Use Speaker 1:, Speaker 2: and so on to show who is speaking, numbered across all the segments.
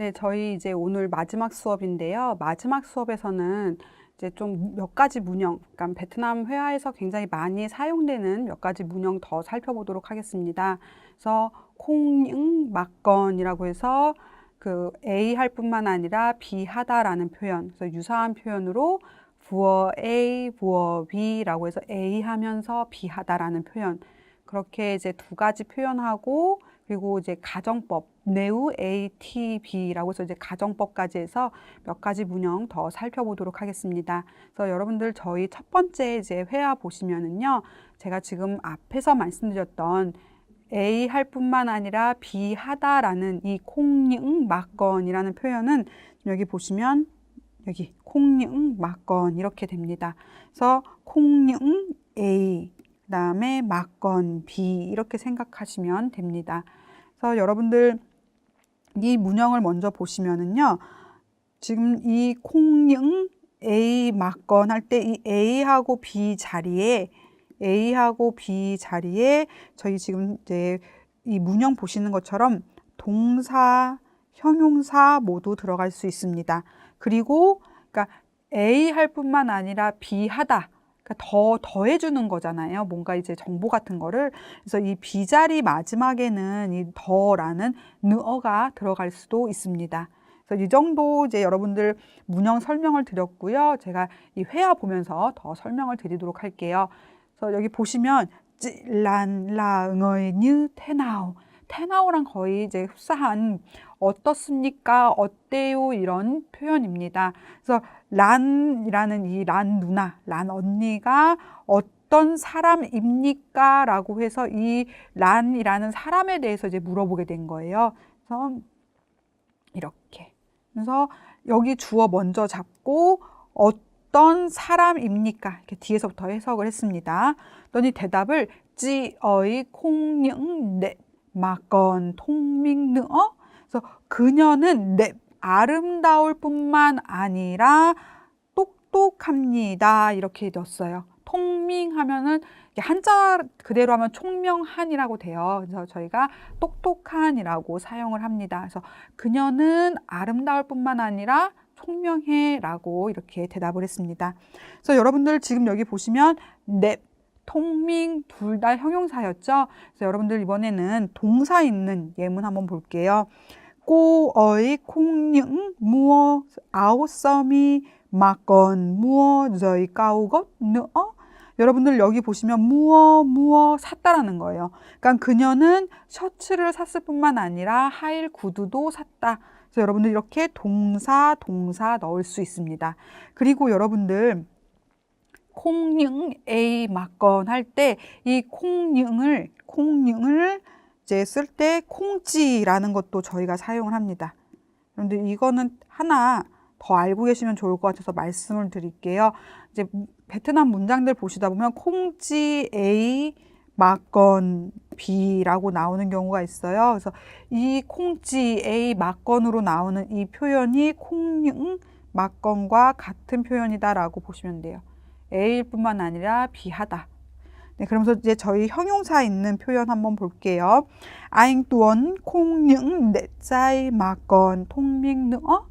Speaker 1: 네, 저희 이제 오늘 마지막 수업인데요. 마지막 수업에서는 이제 좀 몇 가지 문형, 그러니까 베트남 회화에서 굉장히 많이 사용되는 몇 가지 문형 더 살펴보도록 하겠습니다. 그래서 콩잉 막건이라고 해서 그 A 할 뿐만 아니라 B 하다라는 표현, 그래서 유사한 표현으로 부어 A, 부어 B라고 해서 A 하면서 B 하다라는 표현. 그렇게 이제 두 가지 표현하고 그리고 이제 가정법 네우 ATB라고 해서 이제 가정법까지 해서 몇 가지 문형 더 살펴보도록 하겠습니다. 그래서 여러분들 저희 첫 번째 이제 회화 보시면은요. 제가 지금 앞에서 말씀드렸던 A 할 뿐만 아니라 B 하다라는 이 콩잉 막건이라는 표현은 여기 보시면 여기 콩잉 막건 이렇게 됩니다. 그래서 콩잉 A 그다음에 막건 B 이렇게 생각하시면 됩니다. 그래서 여러분들 이 문형을 먼저 보시면은요. 지금 이 콩잉 A 막건 할 때 이 A하고 B 자리에 A하고 B 자리에 저희 지금 이제 이 문형 보시는 것처럼 동사, 형용사 모두 들어갈 수 있습니다. 그리고 그러니까 A 할 뿐만 아니라 B 하다. 그러니까 더 더해주는 거잖아요. 뭔가 이제 정보 같은 거를. 그래서 이 B 자리 마지막에는 이 더라는 느어가 들어갈 수도 있습니다. 그래서 이 정도 이제 여러분들 문형 설명을 드렸고요. 제가 이 회화 보면서 더 설명을 드리도록 할게요. 그래서 여기 보시면 란, 라, 응어의 뉴, 테나오. 테나오랑 거의 이제 흡사한 어떻습니까? 어때요? 이런 표현입니다. 그래서 란이라는 이 란 누나, 란 언니가 어떤 사람입니까? 라고 해서 이 란이라는 사람에 대해서 이제 물어보게 된 거예요. 그래서 이렇게. 그래서 여기 주어 먼저 잡고 어떤 사람입니까? 이렇게 뒤에서부터 해석을 했습니다. 그랬더니 대답을 찌어의 콩영 네 마건 통밍느어 그래서 그녀는 네 아름다울 뿐만 아니라 똑똑합니다. 이렇게 넣었어요. 통밍 하면은 한자 그대로 하면 총명한이라고 돼요. 그래서 저희가 똑똑한이라고 사용을 합니다. 그래서 그녀는 아름다울 뿐만 아니라 총명해라고 이렇게 대답을 했습니다. 그래서 여러분들 지금 여기 보시면 넵, 통밍 둘 다 형용사였죠. 그래서 여러분들 이번에는 동사 있는 예문 한번 볼게요. 꼬어의 mi mà còn mua giày cao gót nữa. 여러분들 여기 보시면 무어 무어 샀다라는 거예요. 그러니까 그녀는 셔츠를 샀을 뿐만 아니라 하일 구두도 샀다. 그래서 여러분들 이렇게 동사 동사 넣을 수 있습니다. 그리고 여러분들 콩những A 막건 할 때 이 콩như을 콩như을 이제 쓸 때 콩지라는 것도 저희가 사용을 합니다. 그런데 이거는 하나 더 알고 계시면 좋을 것 같아서 말씀을 드릴게요. 이제 베트남 문장들 보시다 보면 콩지 A 막건 B라고 나오는 경우가 있어요. 그래서 이 콩지 A 막건으로 나오는 이 표현이 콩융 막건과 같은 표현이다라고 보시면 돼요. A일 뿐만 아니라 B하다. 네, 그러면서 이제 저희 형용사 있는 표현 한번 볼게요. Trai mà còn thông minh nữa.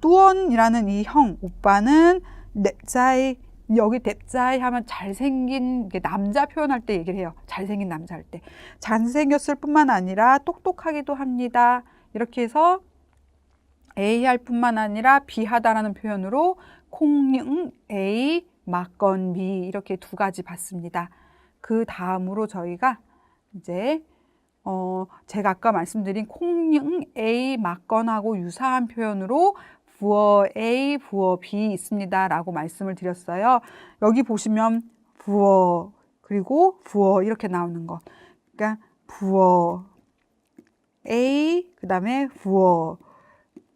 Speaker 1: 뚜원이라는 이 형, 오빠는 넵자이 여기 넵자이 하면 잘생긴 남자 표현할 때 얘기를 해요. 잘생긴 남자 할 때. 잘생겼을 뿐만 아니라 똑똑하기도 합니다. 이렇게 해서 A 할 뿐만 아니라 B 하다라는 표현으로 콩융 A 막건 B 이렇게 두 가지 봤습니다. 그 다음으로 저희가 이제 어 제가 아까 말씀드린 콩융 A 막건하고 유사한 표현으로 부어 A, 부어 B 있습니다라고 말씀을 드렸어요. 여기 보시면 부어 그리고 부어 이렇게 나오는 거. 그러니까 부어 A 그다음에 부어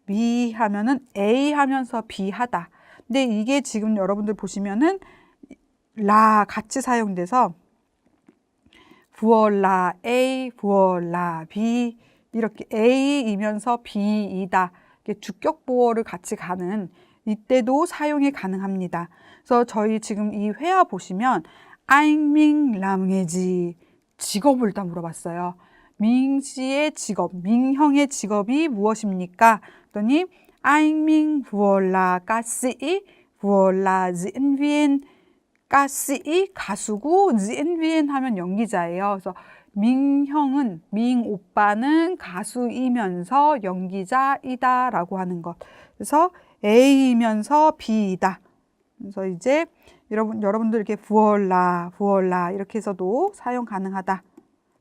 Speaker 1: B 하면은 A 하면서 B 하다. 근데 이게 지금 여러분들 보시면은 라 같이 사용돼서 부어라 A, 부어라 B 이렇게 A이면서 B이다. 주격 보어를 같이 가는 이때도 사용이 가능합니다. 그래서 저희 지금 이 회화 보시면 아잉밍 람게지 직업을 일단 물어봤어요. 밍 씨의 직업, 밍형의 직업이 무엇입니까? 그랬더니 anh Minh vừa là ca sĩ, vừa là diễn viên. ca sĩ 가수고 diễn viên 하면 연기자예요. 그래서 민 형은 민 오빠는 가수이면서 연기자이다 라고 하는 것. 그래서 A이면서 B이다. 그래서 이제 여러분 여러분들 이렇게 부얼라 부얼라 이렇게 해서도 사용 가능하다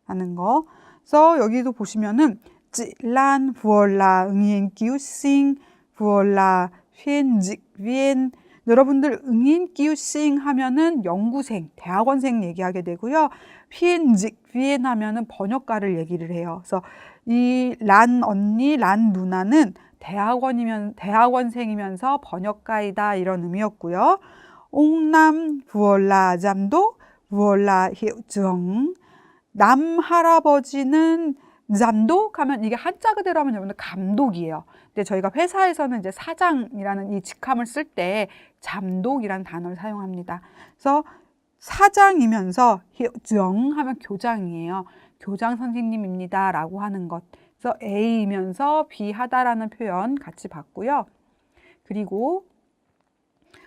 Speaker 1: 하는 거. 그래서 여기도 보시면은 찔란 부얼라 응인 기우싱 부얼라 휘엔직 위엔 여러분들 응인 기우싱 하면은 연구생, 대학원생 얘기하게 되고요. 피엔직 위엔 하면은 번역가를 얘기를 해요. 그래서 이 란 언니, 란 누나는 대학원이면 대학원생이면서 번역가이다 이런 의미였고요. 옹남 부얼라 잠도 hiệu trưởng 남 할아버지는 잠독 하면 이게 한자 그대로 하면 여러분들 감독이에요. 근데 저희가 회사에서는 이제 사장이라는 이 직함을 쓸 때 잠독이라는 단어를 사용합니다. 그래서 사장이면서 정 하면 교장이에요. 교장 선생님입니다라고 하는 것. 그래서 A이면서 B 하다라는 표현 같이 봤고요. 그리고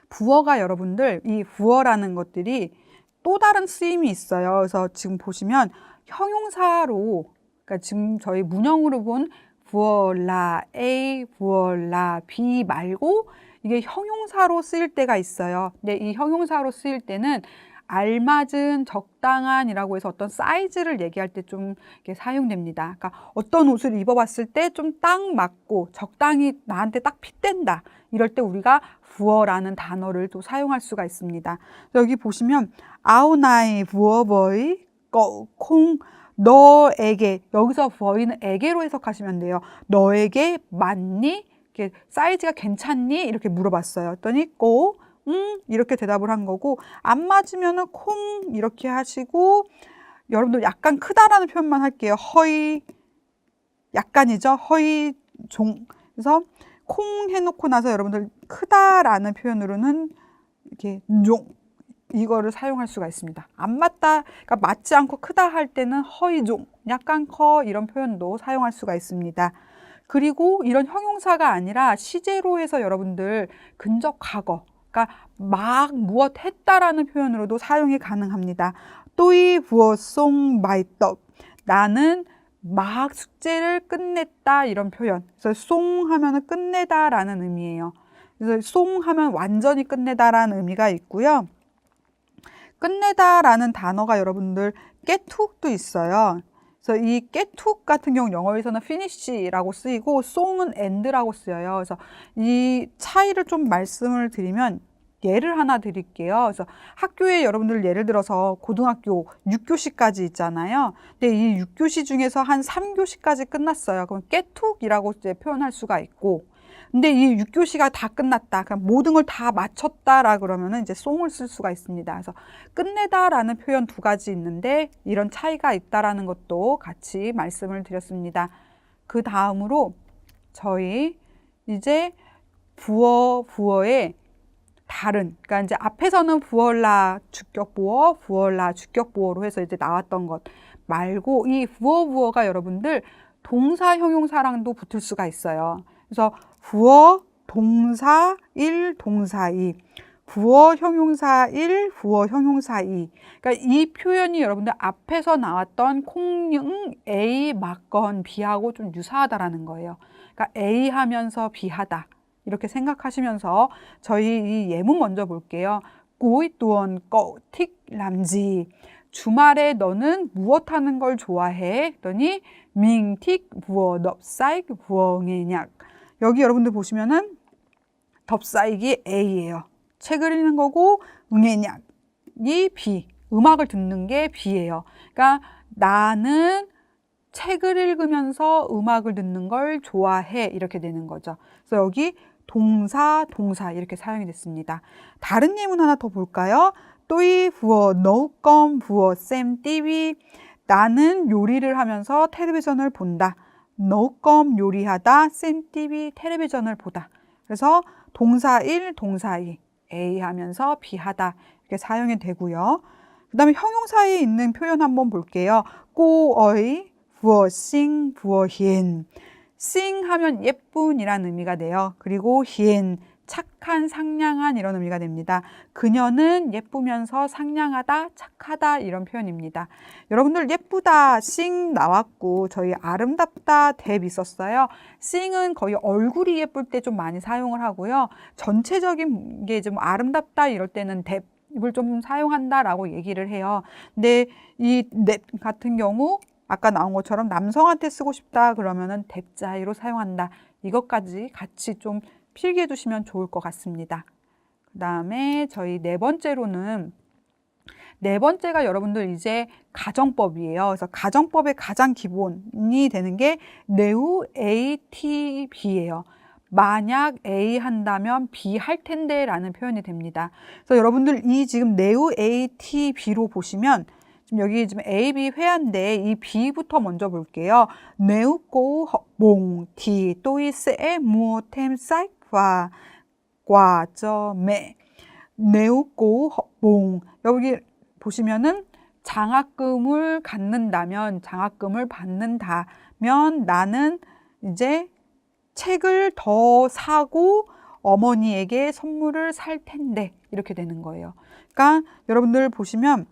Speaker 1: 부어가 여러분들 이 부어라는 것들이 또 다른 쓰임이 있어요. 그래서 지금 보시면 형용사로 그러니까 지금 저희 문형으로 본 부어라 A, 부어라 B 말고 이게 형용사로 쓰일 때가 있어요. 근데 이 형용사로 쓰일 때는 알맞은, 적당한이라고 해서 어떤 사이즈를 얘기할 때 좀 사용됩니다. 그러니까 어떤 옷을 입어봤을 때 좀 딱 맞고 적당히 나한테 딱 핏된다. 이럴 때 우리가 부어라는 단어를 또 사용할 수가 있습니다. 여기 보시면 아우나이 부어버이 콩 너에게 여기서 버이는 에게로 해석하시면 돼요. 너에게 맞니? 이렇게 사이즈가 괜찮니? 이렇게 물어봤어요. 했더니 고, 음 이렇게 대답을 한 거고 안 맞으면은 콩 이렇게 하시고 여러분들 약간 크다라는 표현만 할게요. 허이 약간이죠. 허이 종 그래서 콩 해놓고 나서 여러분들 크다라는 표현으로는 이렇게 종 이거를 사용할 수가 있습니다. 안 맞다, 그러니까 맞지 않고 크다 할 때는 허이종, 약간 커 이런 표현도 사용할 수가 있습니다. 그리고 이런 형용사가 아니라 시제로 해서 여러분들 근접 과거, 그러니까 막 무엇 했다라는 표현으로도 사용이 가능합니다. 또이 부어송 마이떡 나는 막 숙제를 끝냈다 이런 표현. 그래서 송 하면은 끝내다라는 의미예요. 그래서 송 하면 완전히 끝내다라는 의미가 있고요. 끝내다라는 단어가 여러분들 깨툭도 있어요. 그래서 이 깨툭 같은 경우 영어에서는 finish라고 쓰이고 송은 end라고 쓰여요. 그래서 이 차이를 좀 말씀을 드리면 예를 하나 드릴게요. 그래서 학교에 여러분들 예를 들어서 고등학교 6교시까지 있잖아요. 근데 이 6교시 중에서 한 3교시까지 끝났어요. 그럼 깨툭이라고 이제 표현할 수가 있고 근데 이 6교시가 다 끝났다. 그럼 모든 걸 다 마쳤다라 그러면은 이제 송을 쓸 수가 있습니다. 그래서 끝내다라는 표현 두 가지 있는데 이런 차이가 있다라는 것도 같이 말씀을 드렸습니다. 그 다음으로 저희 이제 부어 부어의 다른 그러니까 이제 앞에서는 부어라 주격 부어 부어라 주격 부어로 해서 이제 나왔던 것 말고 이 부어 부어가 여러분들 동사 형용사랑도 붙을 수가 있어요. 그래서 부어 동사 1 동사 2 부어 형용사 1 부어 형용사 2 그러니까 이 표현이 여러분들 앞에서 나왔던 콩융 A 맞건 B하고 좀 유사하다라는 거예요. 그러니까 A 하면서 B 하다. 이렇게 생각하시면서 저희 이 예문 먼저 볼게요. 꼬이 또원 꺼틱 람지 주말에 너는 무엇 하는 걸 좋아해? 했더니 밍틱 부어 넙사이 부엉해냐 여기 여러분들 보시면은 덥사이기 A예요. 책을 읽는 거고 응애냥이 B. 음악을 듣는 게 B예요. 그러니까 나는 책을 읽으면서 음악을 듣는 걸 좋아해 이렇게 되는 거죠. 그래서 여기 동사, 동사 이렇게 사용이 됐습니다. 다른 예문 하나 더 볼까요? 또이 부어 노껌 부어 쌤 띠비 나는 요리를 하면서 텔레비전을 본다. 노껌 요리하다, 쌤 TV 텔레비전을 보다. 그래서 동사 1, 동사 2, A 하면서 B 하다 이렇게 사용이 되고요. 그 다음에 형용사에 있는 표현 한번 볼게요. 꼬어이, 부어 싱 부어 히엔 싱 하면 예쁜이란 의미가 돼요. 그리고 히엔 착한, 상냥한 이런 의미가 됩니다. 그녀는 예쁘면서 상냥하다, 착하다 이런 표현입니다. 여러분들 예쁘다, 싱 나왔고 저희 아름답다, 뎁 있었어요. 싱은 거의 얼굴이 예쁠 때 좀 많이 사용을 하고요. 전체적인 게 좀 아름답다 이럴 때는 뎁 입을 좀 사용한다라고 얘기를 해요. 근데 이뎁 같은 경우 아까 나온 것처럼 남성한테 쓰고 싶다 그러면은 뎁자이로 사용한다. 이것까지 같이 좀 필기해 두시면 좋을 것 같습니다. 그 다음에 저희 네 번째로는 네 번째가 여러분들 이제 가정법이에요. 그래서 가정법의 가장 기본이 되는 게 네우 ATB예요. 만약 A 한다면 B 할 텐데 라는 표현이 됩니다. 그래서 여러분들 이 지금 네우 ATB로 보시면 지금 여기 지금 A, B 회화인데 이 B부터 먼저 볼게요. 네우 꼬 몽, 티, 또이스 에 무어 템 사이 매. 네우 꼬 몽. 여기 보시면은 장학금을 갖는다면, 장학금을 받는다면 나는 이제 책을 더 사고 어머니에게 선물을 살 텐데 이렇게 되는 거예요. 그러니까 여러분들 보시면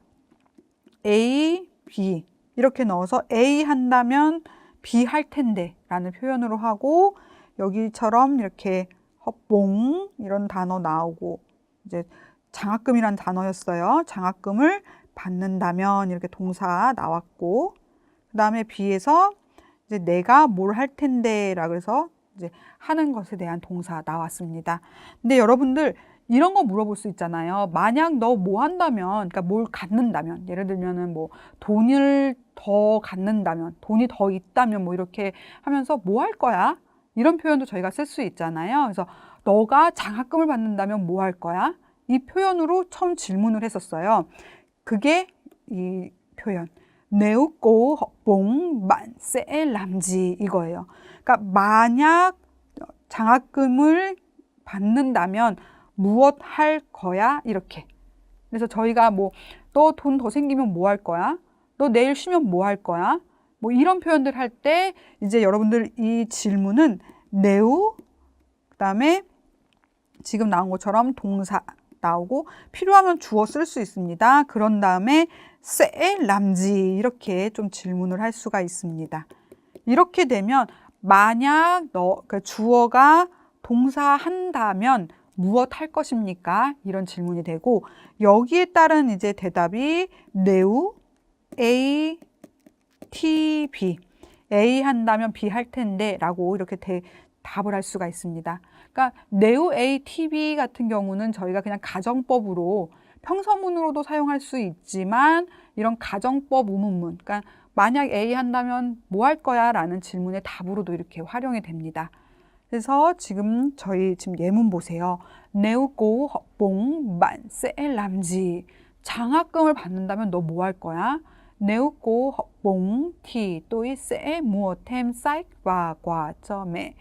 Speaker 1: A, B 이렇게 넣어서 A 한다면 B 할 텐데 라는 표현으로 하고 여기처럼 이렇게 헛봉 이런 단어 나오고 이제 장학금이란 단어였어요. 장학금을 받는다면 이렇게 동사 나왔고 그 다음에 B에서 이제 내가 뭘 할 텐데라 그래서 이제 하는 것에 대한 동사 나왔습니다. 근데 여러분들 이런 거 물어볼 수 있잖아요. 만약 너 뭐 한다면, 그러니까 뭘 갖는다면, 예를 들면은 뭐 돈을 더 갖는다면, 돈이 더 있다면 뭐 이렇게 하면서 뭐 할 거야? 이런 표현도 저희가 쓸 수 있잖아요. 그래서 너가 장학금을 받는다면 뭐 할 거야? 이 표현으로 처음 질문을 했었어요. 그게 이 표현. 네우꼬 봉 만세 람지 이거예요. 그러니까 만약 장학금을 받는다면 무엇 할 거야? 이렇게. 그래서 저희가 뭐 너 돈 더 생기면 뭐 할 거야? 너 내일 쉬면 뭐 할 거야? 뭐 이런 표현들 할 때 이제 여러분들 이 질문은 네우 그다음에 지금 나온 것처럼 동사 나오고 필요하면 주어 쓸 수 있습니다. 그런 다음에 세 람지 이렇게 좀 질문을 할 수가 있습니다. 이렇게 되면 만약 너그 주어가 동사 한다면 무엇 할 것입니까? 이런 질문이 되고 여기에 따른 이제 대답이 네우 A T B A 한다면 B 할 텐데 라고 이렇게 대, 답을 할 수가 있습니다. 그러니까 네오 A T B 같은 경우는 저희가 그냥 가정법으로 평서문으로도 사용할 수 있지만 이런 가정법 의문문 그러니까 만약 A 한다면 뭐 할 거야? 라는 질문의 답으로도 이렇게 활용이 됩니다. 그래서 지금 저희 지금 예문 보세요. 네우고 뽕 만세 람지 장학금을 받는다면 너 뭐 할 거야? 네우고 뽕티 또이 세 무어템 사이과 과점에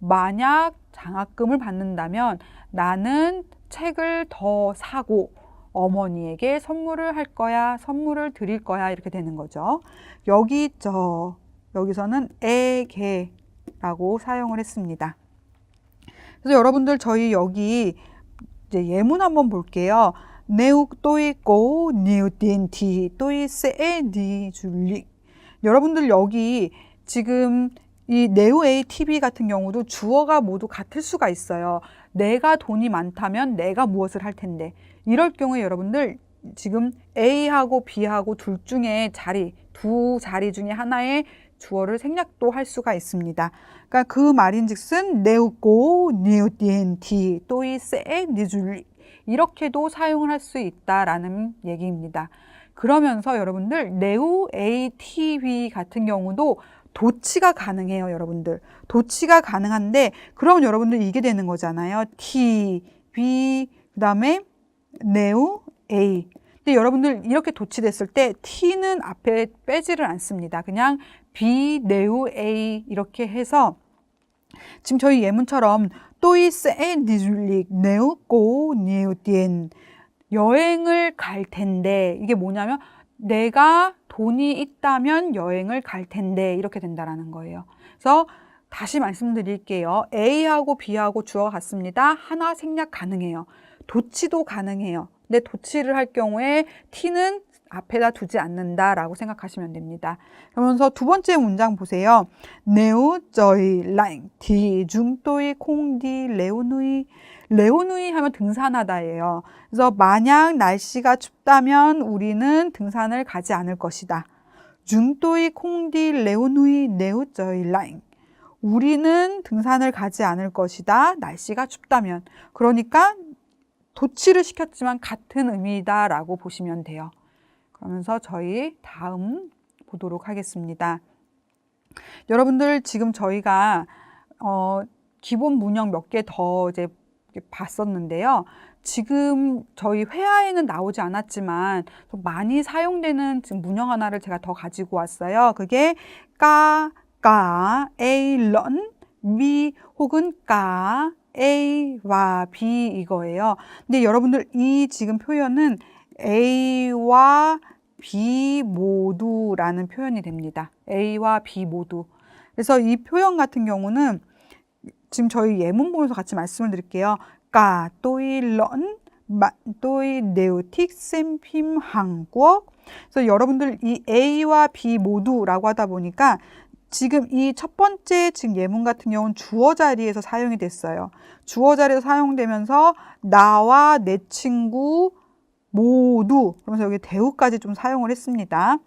Speaker 1: 만약 장학금을 받는다면 나는 책을 더 사고 어머니에게 선물을 할 거야, 선물을 드릴 거야 이렇게 되는 거죠. 여기 저 여기서는 에게라고 사용을 했습니다. 그래서 여러분들 저희 여기 이제 예문 한번 볼게요. 네욱 또이고 니우딘티 또이세니 줄리 여러분들 여기 지금 이 네오 A TV 같은 경우도 주어가 모두 같을 수가 있어요. 내가 돈이 많다면 내가 무엇을 할 텐데 이럴 경우에 여러분들 지금 A하고 B하고 둘 중에 자리 두 자리 중에 하나의 주어를 생략도 할 수가 있습니다. 그러니까 그 말인즉슨 네우고 니우디엔티 또이세 니줄리 이렇게도 사용을 할 수 있다라는 얘기입니다. 그러면서 여러분들 네우 ATV 같은 경우도 도치가 가능해요, 여러분들. 도치가 가능한데 그럼 여러분들 이게 되는 거잖아요. T, B, 그다음에 네우 A. 근데 여러분들 이렇게 도치됐을 때 T는 앞에 빼지를 않습니다. 그냥 B, 네우 A 이렇게 해서 지금 저희 예문처럼 네우 고 니우 띠엔 여행을 갈 텐데 이게 뭐냐면 내가 돈이 있다면 여행을 갈 텐데 이렇게 된다라는 거예요. 그래서 다시 말씀드릴게요. A하고 B하고 주어가 같습니다. 하나 생략 가능해요. 도치도 가능해요. 근데 도치를 할 경우에 T는 앞에다 두지 않는다라고 생각하시면 됩니다. 그러면서 두 번째 문장 보세요. 네오 저희 라잉 디 중도이 콩디 레오누이 레오누이 하면 등산하다예요. 그래서 만약 날씨가 춥다면 우리는 등산을 가지 않을 것이다. 중도이 콩디 레오누이 네오 저희 라잉 우리는 등산을 가지 않을 것이다. 날씨가 춥다면. 그러니까 도치를 시켰지만 같은 의미다라고 보시면 돼요. 그러면서 저희 다음 보도록 하겠습니다. 여러분들 지금 저희가 어, 기본 문형 몇 개 더 이제 봤었는데요. 지금 저희 회화에는 나오지 않았지만 좀 많이 사용되는 지금 문형 하나를 제가 더 가지고 왔어요. 그게 까, 까, a, 런, 미 혹은 까, a와 b 이거예요. 근데 여러분들 이 지금 표현은 a와 b 모두라는 표현이 됩니다. a와 b 모두. 그래서 이 표현 같은 경우는 지금 저희 예문 보면서 같이 말씀을 드릴게요. 까 또이 런 또이 네오틱 샘핌 한국 그래서 여러분들 이 A와 B 모두라고 하다 보니까 지금 이 첫 번째 지금 예문 같은 경우는 주어 자리에서 사용이 됐어요. 주어 자리에서 사용되면서 나와 내 친구 모두 그러면서 여기 대우까지 좀 사용을 했습니다.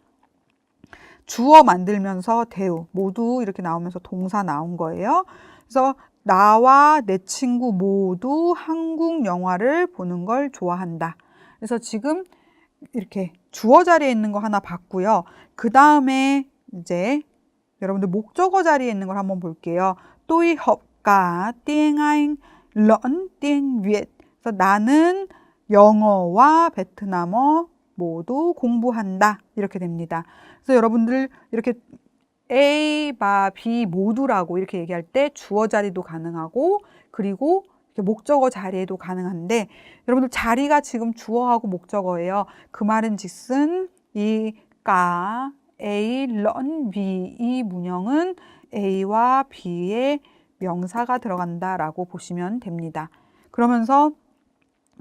Speaker 1: 주어 만들면서 대우 모두 이렇게 나오면서 동사 나온 거예요. 그래서 나와 내 친구 모두 한국 영화를 보는 걸 좋아한다. 그래서 지금 이렇게 주어 자리에 있는 거 하나 봤고요. 그 다음에 이제 여러분들 목적어 자리에 있는 걸 한번 볼게요. 또이 hợp 가 띵아잉 런 띵윗 그래서 나는 영어와 베트남어 모두 공부한다. 이렇게 됩니다. 그래서 여러분들 이렇게 A, 바, B 모두라고 이렇게 얘기할 때 주어 자리도 가능하고 그리고 목적어 자리에도 가능한데 여러분들 자리가 지금 주어하고 목적어예요. 그 말은 즉슨 이 까, A, 런, B 이 문형은 A와 B의 명사가 들어간다라고 보시면 됩니다. 그러면서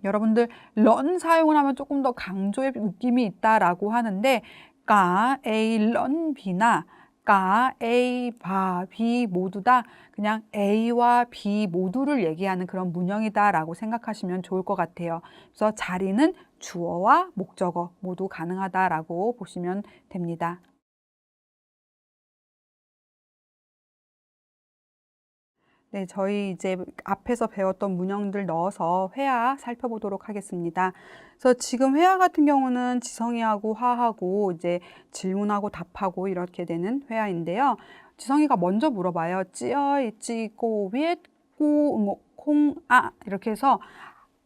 Speaker 1: 여러분들 런 사용을 하면 조금 더 강조의 느낌이 있다라고 하는데 까, A, 런, B나 가 A, 바, B 모두 다 그냥 A와 B 모두를 얘기하는 그런 문형이다라고 생각하시면 좋을 것 같아요. 그래서 자리는 주어와 목적어 모두 가능하다라고 보시면 됩니다. 네, 저희 이제 앞에서 배웠던 문형들 넣어서 회화 살펴보도록 하겠습니다. 그래서 지금 회화 같은 경우는 지성이하고 화하고 이제 질문하고 답하고 이렇게 되는 회화인데요. 지성이가 먼저 물어봐요. 찌어이 찌고 위에 콩아 이렇게 해서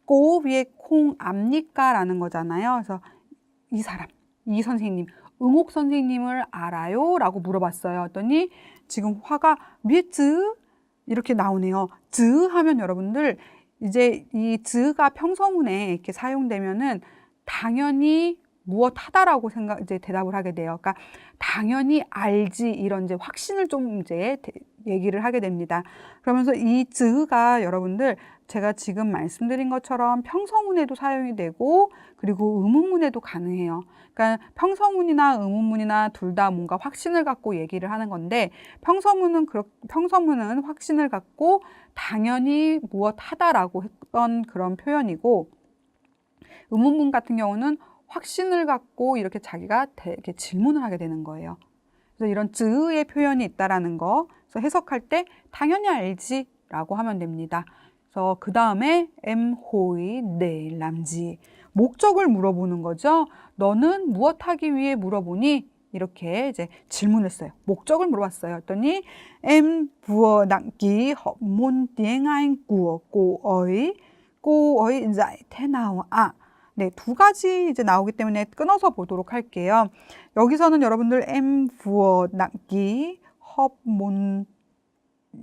Speaker 1: 꼬 위에 콩 압니까? 라는 거잖아요. 그래서 이 사람, 이 선생님, 응옥 선생님을 알아요? 라고 물어봤어요. 했더니 지금 화가 위즈 이렇게 나오네요. 즈 하면 여러분들 이제 이 즈가 평서문에 이렇게 사용되면은 당연히 무엇하다라고 생각 이제 대답을 하게 돼요. 그러니까 당연히 알지 이런 이제 확신을 좀 이제 얘기를 하게 됩니다. 그러면서 이 즈가 여러분들 제가 지금 말씀드린 것처럼 평서문에도 사용이 되고 그리고 의문문에도 가능해요. 그러니까 평서문이나 의문문이나 둘 다 뭔가 확신을 갖고 얘기를 하는 건데 평서문은 그렇 평서문은 확신을 갖고 당연히 무엇 하다라고 했던 그런 표현이고 의문문 같은 경우는 확신을 갖고 이렇게 자기가 이렇게 질문을 하게 되는 거예요. 그래서 이런 즈의 표현이 있다라는 거. 그래서 해석할 때 당연히 알지라고 하면 됩니다. 그래서 그 다음에 엠호이 네람지 목적을 물어보는 거죠. 너는 무엇 하기 위해 물어보니 이렇게 이제 질문했어요. 목적을 물어봤어요. 했더니 tiếng Anh của cô ấy. cô ấy dạy thế nào ạ? 네, 두 가지 이제 나오기 때문에 끊어서 보도록 할게요. 여기서는 여러분들 đăng ký học môn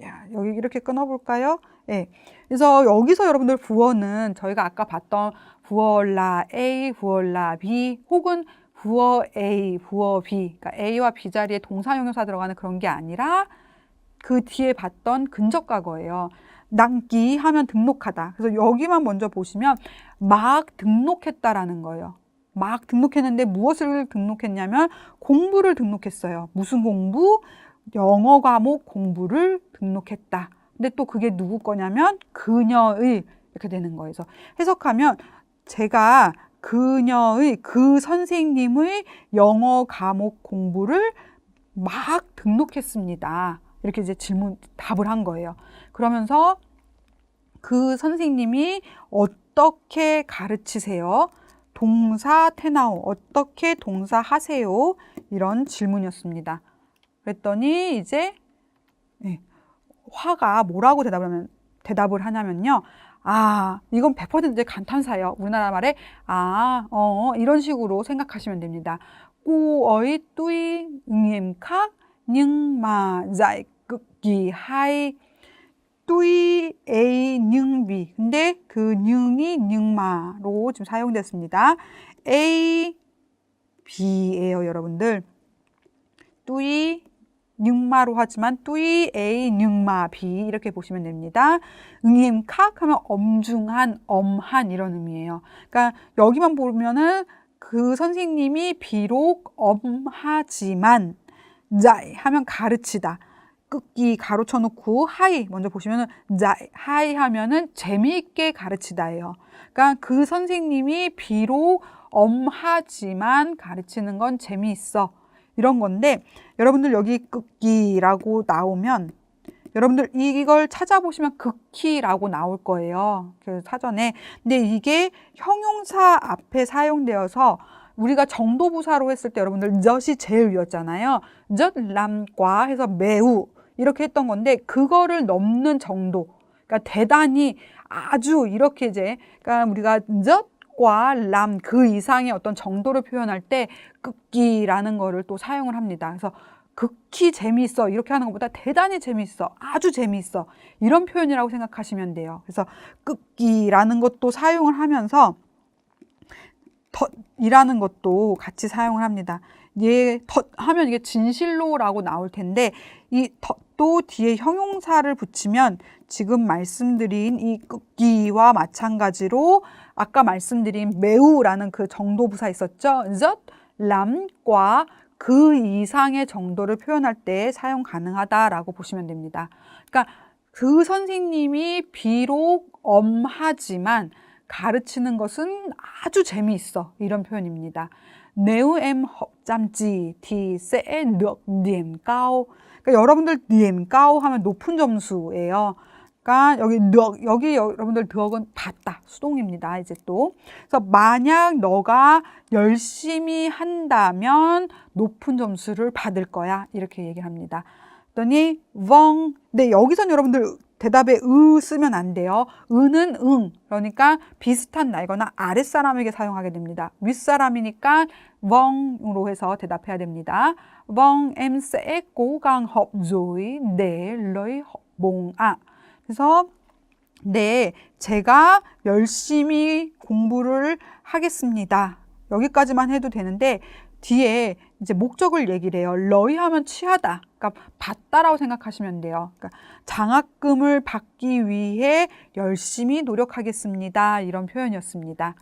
Speaker 1: 야, 여기 이렇게 끊어 볼까요? 네. 그래서 여기서 여러분들 부어는 저희가 아까 봤던 부어라 A, 부어라 B 혹은 부어 A, 부어 B, 그러니까 A와 B 자리에 동사 형용사 들어가는 그런 게 아니라 그 뒤에 봤던 근접 과거예요. 남기 하면 등록하다. 그래서 여기만 먼저 보시면 막 등록했다라는 거예요. 막 등록했는데 무엇을 등록했냐면 공부를 등록했어요. 무슨 공부? 영어 과목 공부를 등록했다. 근데 또 그게 누구 거냐면 그녀의 이렇게 되는 거예요. 그래서 해석하면 제가 그녀의 그 선생님의 영어 과목 공부를 막 등록했습니다. 이렇게 이제 질문 답을 한 거예요. 그러면서 그 선생님이 어떻게 가르치세요? 동사 테나오 어떻게 동사 하세요? 이런 질문이었습니다. 그랬더니 이제 네, 화가 뭐라고 대답을 하면 대답을 하냐면요. 아, 이건 100% 이제 감탄사예요. 우리나라 말에 아, 어, 이런 식으로 생각하시면 됩니다. 꼬어이 뚜이 응엠카 dạy cực kỳ hay 뚜이 nhưng B 근데 그 nhưng 이 nhưng 마로 지금 사용됐습니다. A B예요, 여러분들. 뚜이 능마로 하지만 뚜이 A 능마 B 이렇게 보시면 됩니다. 응임 칵 하면 엄중한, 엄한 이런 의미예요. 그러니까 여기만 보면은 그 선생님이 비록 엄하지만 자이 하면 가르치다. 끝기 가로 쳐 놓고 하이 먼저 보시면은 하이 하면은 재미있게 가르치다예요. 그러니까 그 선생님이 비록 엄하지만 가르치는 건 재미있어. 이런 건데 여러분들 여기 극기라고 나오면 여러분들 이걸 찾아보시면 극히라고 나올 거예요. 그 사전에. 근데 이게 형용사 앞에 사용되어서 우리가 정도부사로 했을 때 여러분들 젖이 제일 위였잖아요. 젖 람과 해서 매우 이렇게 했던 건데 그거를 넘는 정도. 그러니까 대단히 아주 이렇게 이제 그러니까 우리가 젖과 람 그 이상의 어떤 정도를 표현할 때 극기라는 거를 또 사용을 합니다. 그래서 극히 재미있어 이렇게 하는 것보다 대단히 재미있어 아주 재미있어 이런 표현이라고 생각하시면 돼요. 그래서 극기라는 것도 사용을 하면서 덧이라는 것도 같이 사용을 합니다. 얘덧 하면 이게 진실로라고 나올 텐데 이 덧도 뒤에 형용사를 붙이면 지금 말씀드린 이 끄기와 마찬가지로 아까 말씀드린 매우라는 그 정도 부사 있었죠. 젖, 람과 그 이상의 정도를 표현할 때 사용 가능하다라고 보시면 됩니다. 그러니까 그 선생님이 비록 엄하지만 가르치는 것은 아주 재미있어. 이런 표현입니다. Nếu em học chăm chỉ thì sẽ được điểm cao. 그러니까 여러분들 điểm cao 하면 높은 점수예요. 그러니까 여기 được, 여기 여러분들 덕은 받다. 수동입니다. 이제 또. 그래서 만약 너가 열심히 한다면 높은 점수를 받을 거야. 이렇게 얘기합니다. 그랬더니 vâng. 네, 여기선 여러분들 대답에 으 쓰면 안 돼요. 으는 응. 그러니까 비슷한 나이거나 아랫사람에게 사용하게 됩니다. 윗사람이니까 vâng 으로 해서 대답해야 됩니다. Vâng, em sẽ cố gắng học. 그래서 네, 제가 열심히 공부를 하겠습니다. 여기까지만 해도 되는데 뒤에 이제 목적을 얘기를 해요. 러이 하면 취하다. 그러니까 받다라고 생각하시면 돼요. 그러니까 장학금을 받기 위해 열심히 노력하겠습니다. 이런 표현이었습니다.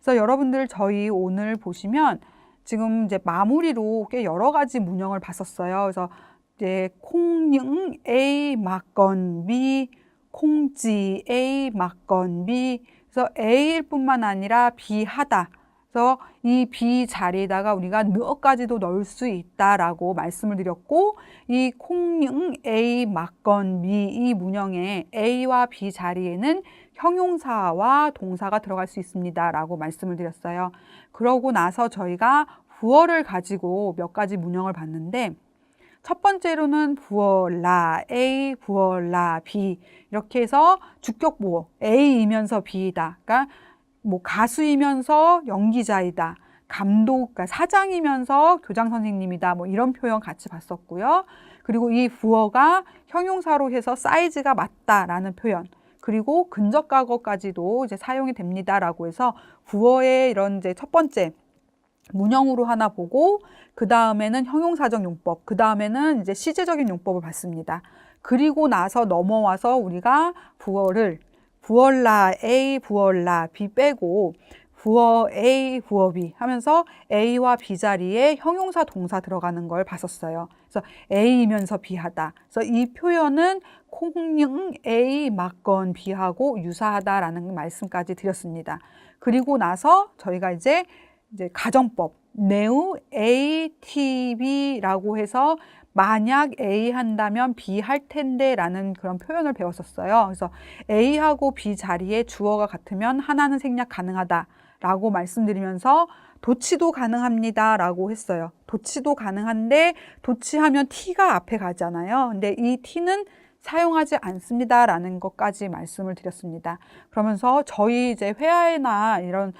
Speaker 1: 그래서 여러분들 저희 오늘 보시면 지금 이제 마무리로 꽤 여러 가지 문형을 봤었어요. 그래서 이제 콩những A 막건 B, 콩지 A 막건 B. 그래서 A일 뿐만 아니라 B 하다. 그래서 이 B 자리에다가 우리가 너까지도 넣을 수 있다라고 말씀을 드렸고 이 콩những A 막건 B 이 문형에 A와 B 자리에는 형용사와 동사가 들어갈 수 있습니다라고 말씀을 드렸어요. 그러고 나서 저희가 부어를 가지고 몇 가지 문형을 봤는데 첫 번째로는 부어라 A, 부어라 B 이렇게 해서 주격 보어 A이면서 B이다. 그러니까 뭐 가수이면서 연기자이다. 감독, 그러니까 사장이면서 교장 선생님이다. 뭐 이런 표현 같이 봤었고요. 그리고 이 부어가 형용사로 해서 사이즈가 맞다라는 표현. 그리고 근접 과거까지도 이제 사용이 됩니다라고 해서 부어의 이런 이제 첫 번째 문형으로 하나 보고 그 다음에는 형용사적 용법, 그 다음에는 이제 시제적인 용법을 봤습니다. 그리고 나서 넘어와서 우리가 부어를 부얼라 A, 부얼라 B 빼고 부어 A, 부어 B 하면서 A와 B 자리에 형용사 동사 들어가는 걸 봤었어요. 그래서 A이면서 B하다. 그래서 이 표현은 콩능 A 맞건 B하고 유사하다라는 말씀까지 드렸습니다. 그리고 나서 저희가 이제 이제 가정법 네우 A, T, B라고 해서 만약 A 한다면 B 할 텐데 라는 그런 표현을 배웠었어요. 그래서 A하고 B 자리에 주어가 같으면 하나는 생략 가능하다 라고 말씀드리면서 도치도 가능합니다 라고 했어요. 도치도 가능한데 도치하면 T가 앞에 가잖아요. 근데 이 T는 사용하지 않습니다 라는 것까지 말씀을 드렸습니다. 그러면서 저희 이제 회화나 이런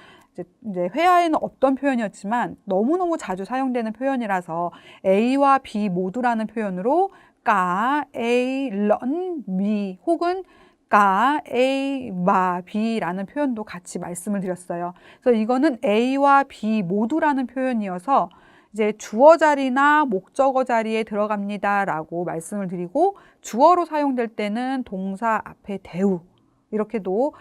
Speaker 1: 이제 회화에는 없던 표현이었지만 너무너무 자주 사용되는 표현이라서 A와 B 모두라는 표현으로 까, A, 런, 미 혹은 까, A, 마, B라는 표현도 같이 말씀을 드렸어요. 그래서 이거는 A와 B 모두라는 표현이어서 이제 주어 자리나 목적어 자리에 들어갑니다라고 말씀을 드리고 주어로 사용될 때는 동사 앞에 대우 이렇게도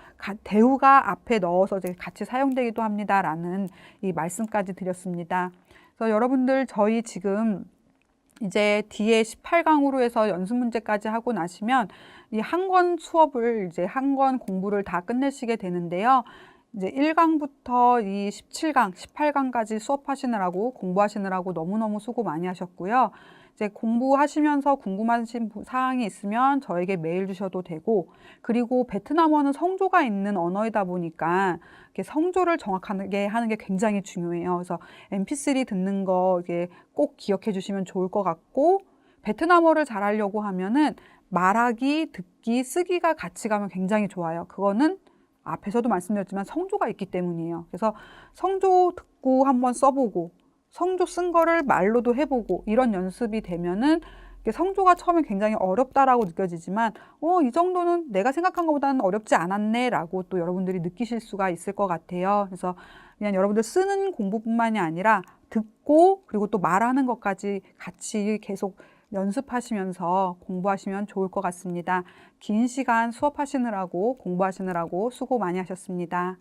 Speaker 1: 대우가 앞에 넣어서 같이 사용되기도 합니다라는 이 말씀까지 드렸습니다. 그래서 여러분들 저희 지금 이제 뒤에 18강으로 해서 연습 문제까지 하고 나시면 이 한 권 수업을 이제 한 권 공부를 다 끝내시게 되는데요. 이제 1강부터 이 17강, 18강까지 수업하시느라고 공부하시느라고 너무너무 수고 많이 하셨고요. 이제 공부하시면서 궁금하신 사항이 있으면 저에게 메일 주셔도 되고 그리고 베트남어는 성조가 있는 언어이다 보니까 성조를 정확하게 하는 게 굉장히 중요해요. 그래서 mp3 듣는 거 이게 꼭 기억해 주시면 좋을 것 같고 베트남어를 잘하려고 하면은 말하기, 듣기, 쓰기가 같이 가면 굉장히 좋아요. 그거는 앞에서도 말씀드렸지만 성조가 있기 때문이에요. 그래서 성조 듣고 한번 써보고 성조 쓴 거를 말로도 해보고 이런 연습이 되면은 성조가 처음에 굉장히 어렵다라고 느껴지지만 어, 이 정도는 내가 생각한 것보다는 어렵지 않았네 라고 또 여러분들이 느끼실 수가 있을 것 같아요. 그래서 그냥 여러분들 쓰는 공부뿐만이 아니라 듣고 그리고 또 말하는 것까지 같이 계속 연습하시면서 공부하시면 좋을 것 같습니다. 긴 시간 수업하시느라고 공부하시느라고 수고 많이 하셨습니다.